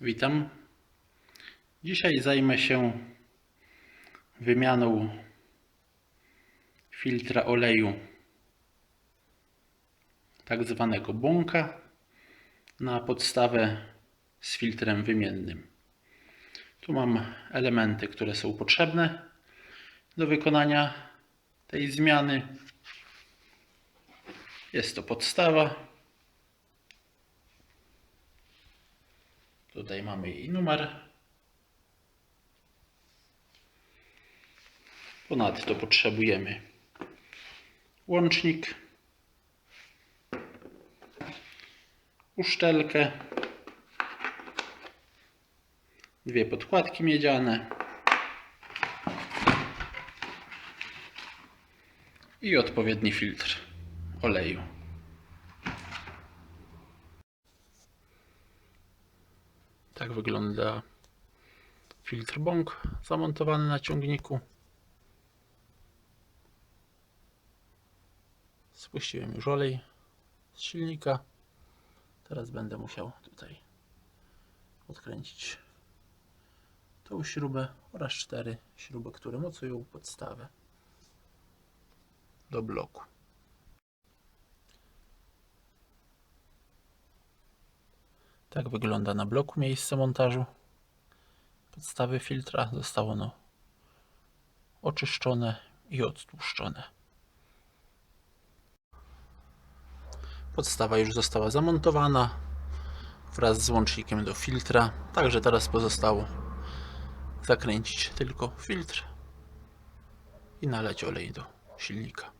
Witam. Dzisiaj zajmę się wymianą filtra oleju tak zwanego bąka na podstawę z filtrem wymiennym. Tu mam elementy, które są potrzebne do wykonania tej zmiany. Jest to podstawa. Tutaj mamy jej numer. Ponadto potrzebujemy łącznik, uszczelkę, dwie podkładki miedziane i odpowiedni filtr oleju. Tak wygląda filtr bąk zamontowany na ciągniku. Spuściłem już olej z silnika. Teraz będę musiał tutaj odkręcić tą śrubę oraz cztery śruby, które mocują podstawę do bloku. Tak wygląda na bloku miejsce montażu podstawy filtra. Zostało ono oczyszczone i odtłuszczone. Podstawa już została zamontowana wraz z łącznikiem do filtra. Także teraz pozostało zakręcić tylko filtr i nalać olej do silnika.